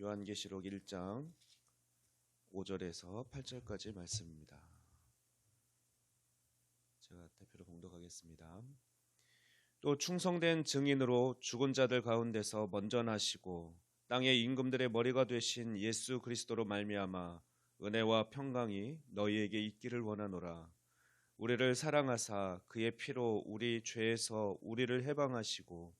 요한계시록 1장 5절에서 8절까지 말씀입니다. 제가 대표로 봉독하겠습니다. 또 충성된 증인으로 죽은 자들 가운데서 먼저 나시고 땅의 임금들의 머리가 되신 예수 그리스도로 말미암아 은혜와 평강이 너희에게 있기를 원하노라. 우리를 사랑하사 그의 피로 우리 죄에서 우리를 해방하시고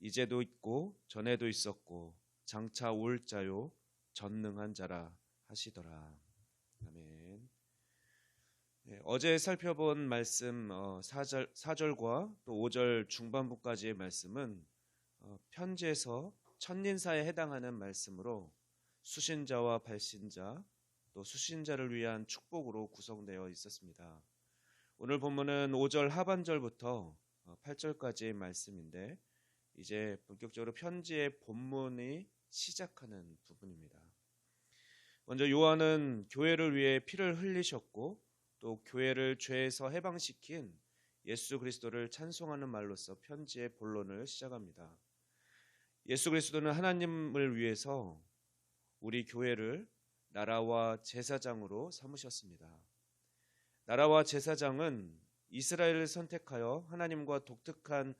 이제도 있고 전에도 있었고 장차 올 자요 전능한 자라 하시더라. 아멘. 네, 어제 살펴본 말씀 어, 4절, 4절과 또 5절 중반부까지의 말씀은 어, 편지에서 천린사에 해당하는 말씀으로 수신자와 발신자 또 수신자를 위한 축복으로 구성되어 있었습니다. 오늘 본문은 5절 하반절부터 8절까지의 말씀인데 이제 본격적으로 편지의 본문이 시작하는 부분입니다. 먼저 요한은 교회를 위해 피를 흘리셨고 또 교회를 죄에서 해방시킨 예수 그리스도를 찬송하는 말로서 편지의 본론을 시작합니다. 예수 그리스도는 하나님을 위해서 우리 교회를 나라와 제사장으로 삼으셨습니다. 나라와 제사장은 이스라엘을 선택하여 하나님과 독특한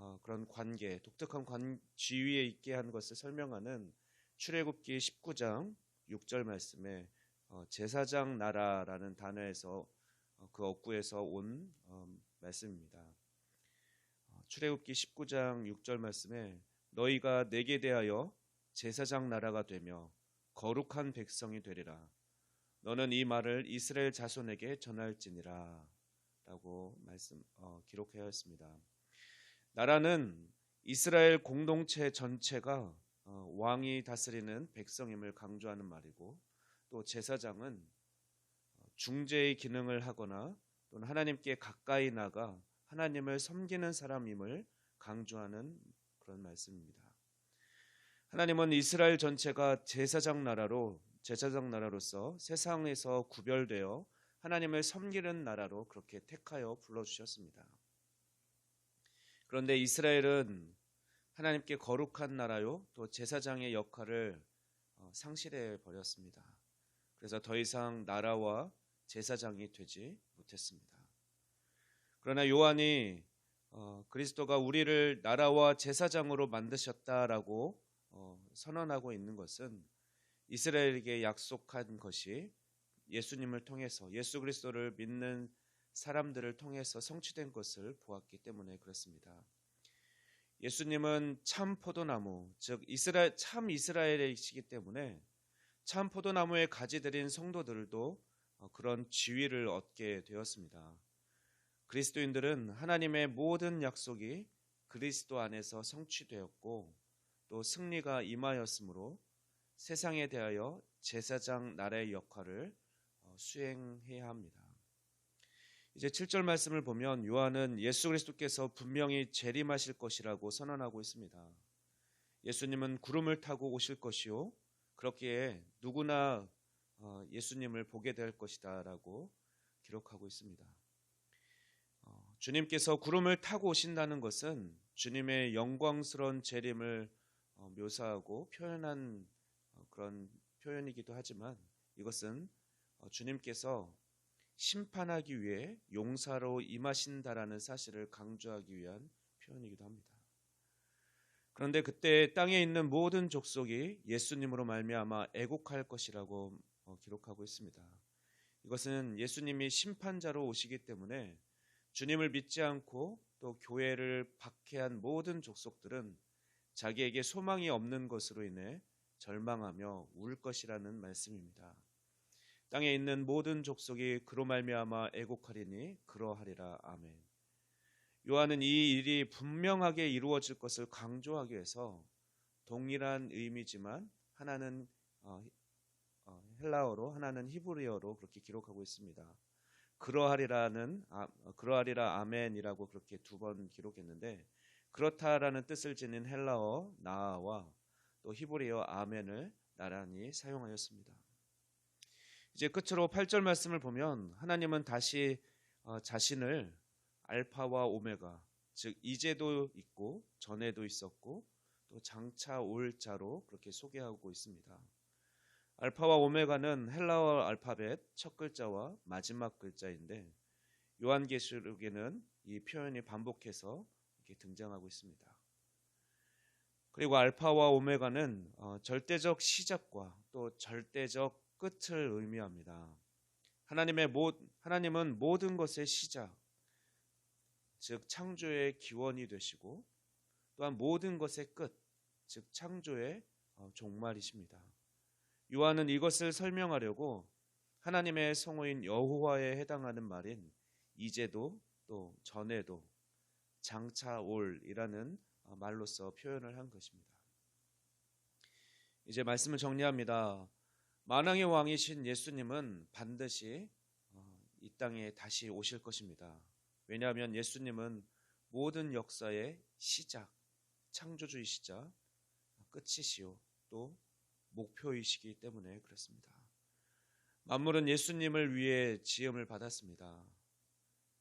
어, 그런 관계, 독특한 관, 지위에 있게 한 것을 설명하는 출애굽기 19장 6절 말씀에 어, 제사장 나라라는 단어에서 어, 그 억구에서 온 말씀입니다. 출애굽기 19장 6절 말씀에 너희가 내게 대하여 제사장 나라가 되며 거룩한 백성이 되리라. 너는 이 말을 이스라엘 자손에게 전할지니라. 라고 말씀 어, 기록하였습니다. 나라는 이스라엘 공동체 전체가 어, 왕이 다스리는 백성임을 강조하는 말이고 또 제사장은 어, 중재의 기능을 하거나 또는 하나님께 가까이 나가 하나님을 섬기는 사람임을 강조하는 그런 말씀입니다. 하나님은 이스라엘 전체가 제사장 나라로 제사장 나라로서 세상에서 구별되어 하나님을 섬기는 나라로 그렇게 택하여 불러 주셨습니다. 그런데 이스라엘은 하나님께 거룩한 나라요, 또 제사장의 역할을 어, 상실해 버렸습니다. 그래서 더 이상 나라와 제사장이 되지 못했습니다. 그러나 요한이 어, 그리스도가 우리를 나라와 제사장으로 만드셨다라고 어, 선언하고 있는 것은 이스라엘에게 약속한 것이 예수님을 통해서 예수 그리스도를 믿는 사람들을 통해서 성취된 것을 보았기 때문에 그렇습니다. 예수님은 참 포도나무, 즉 이스라엘 참 이스라엘이시기 때문에 참 포도나무에 가지 들인 성도들도 어, 그런 지위를 얻게 되었습니다. 그리스도인들은 하나님의 모든 약속이 그리스도 안에서 성취되었고 또 승리가 임하였으므로 세상에 대하여 제사장 나라의 역할을 어, 수행해야 합니다. 이제 7절 말씀을 보면 요한은 예수 그리스도께서 분명히 재림하실 것이라고 선언하고 있습니다. 예수님은 구름을 타고 오실 것이요. 그렇기에 누구나 어, 예수님을 보게 될 것이다라고 기록하고 있습니다. 어, 주님께서 구름을 타고 오신다는 것은 주님의 영광스러운 재림을 묘사하고 표현한 그런 표현이기도 하지만 이것은 어, 주님께서 심판하기 위해 용사로 임하신다라는 사실을 강조하기 위한 표현이기도 합니다. 그런데 그때 땅에 있는 모든 족속이 예수님으로 말미암아 애곡할 것이라고 어, 기록하고 있습니다. 이것은 예수님이 심판자로 오시기 때문에 주님을 믿지 않고 또 교회를 박해한 모든 족속들은 자기에게 소망이 없는 것으로 인해 절망하며 울 것이라는 말씀입니다. 땅에 있는 모든 족속이 그로 말미암아 애곡하리니 그러하리라 아멘. 요한은 이 일이 분명하게 이루어질 것을 강조하기 위해서 동일한 의미지만 하나는 어, 어, 헬라어로 하나는 히브리어로 그렇게 기록하고 있습니다. 그러하리라는 아, 어, 그러하리라 아멘이라고 그렇게 두 번 기록했는데 그렇다라는 뜻을 지닌 헬라어 나와 또 히브리어 아멘을 나란히 사용하였습니다. 이제 끝으로 8절 말씀을 보면 하나님은 다시 어, 자신을 알파와 오메가 즉 이제도 있고 전에도 있었고 또 장차 올 자로 그렇게 소개하고 있습니다. 알파와 오메가는 헬라어 알파벳 첫 글자와 마지막 글자인데 요한계시록에는 이 표현이 반복해서 이렇게 등장하고 있습니다. 그리고 알파와 오메가는 어, 절대적 시작과 또 절대적 끝을 의미합니다. 하나님의 모, 하나님은 모든 것의 시작, 즉 창조의 기원이 되시고 또한 모든 것의 끝, 즉 창조의 어, 종말이십니다. 요한은 이것을 설명하려고 하나님의 성호인 여호와에 해당하는 말인 이제도 또 전에도 장차 올이라는 어, 말로서 표현을 한 것입니다. 이제 말씀을 정리합니다. 만왕의 왕이신 예수님은 반드시 어, 이 땅에 다시 오실 것입니다. 왜냐하면 예수님은 모든 역사의 시작, 창조주이시자 끝이시요 또 목표이시기 때문에 그렇습니다. 만물은 예수님을 위해 지음을 받았습니다.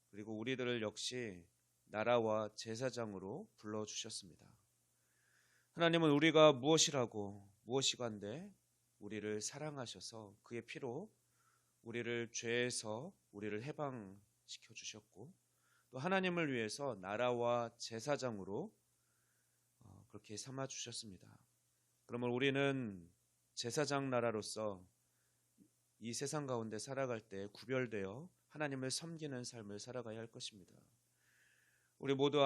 그리고 우리들을 역시 나라와 제사장으로 불러 주셨습니다. 하나님은 우리가 무엇이라고 무엇이간데 우리를 사랑하셔서 그의 피로 우리를 죄에서 우리를 해방시켜 주셨고 또 하나님을 위해서 나라와 제사장으로 어, 그렇게 삼아 주셨습니다. 그러면 우리는 제사장 나라로서 이 세상 가운데 살아갈 때 구별되어 하나님을 섬기는 삶을 살아가야 할 것입니다. 우리 모두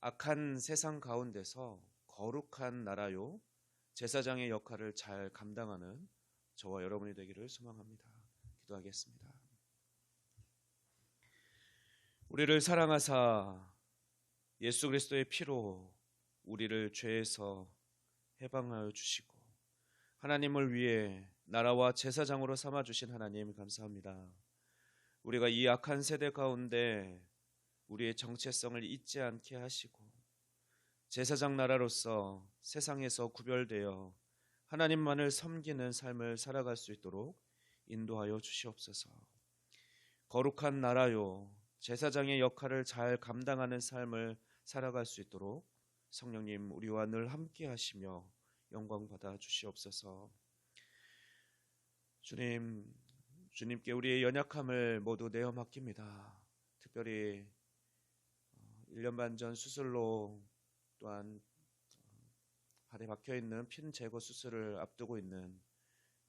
악한 세상 가운데서 거룩한 나라요 제사장의 역할을 잘 감당하는 저와 여러분이 되기를 소망합니다. 기도하겠습니다. 우리를 사랑하사 예수 그리스도의 피로 우리를 죄에서 해방하여 주시고 하나님을 위해 나라와 제사장으로 삼아 주신 하나님 감사합니다. 우리가 이 악한 세대 가운데 우리의 정체성을 잊지 않게 하시고 제사장 나라로서 세상에서 구별되어 하나님만을 섬기는 삶을 살아갈 수 있도록 인도하여 주시옵소서. 거룩한 나라요 제사장의 역할을 잘 감당하는 삶을 살아갈 수 있도록 성령님 우리와 늘 함께 하시며 영광 받아 주시옵소서. 주님, 주님께 우리의 연약함을 모두 내어 맡깁니다. 특별히 1년 반 전 수술로 또한 발에 박혀 있는 핀 제거 수술을 앞두고 있는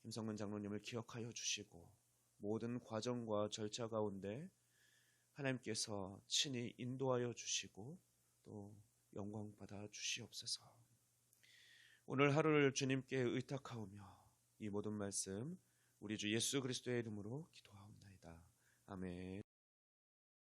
김성근 장로님을 기억하여 주시고 모든 과정과 절차 가운데 하나님께서 친히 인도하여 주시고 또 영광 받아 주시옵소서. 오늘 하루를 주님께 의탁하오며 이 모든 말씀 우리 주 예수 그리스도의 이름으로 기도하옵나이다. 아멘.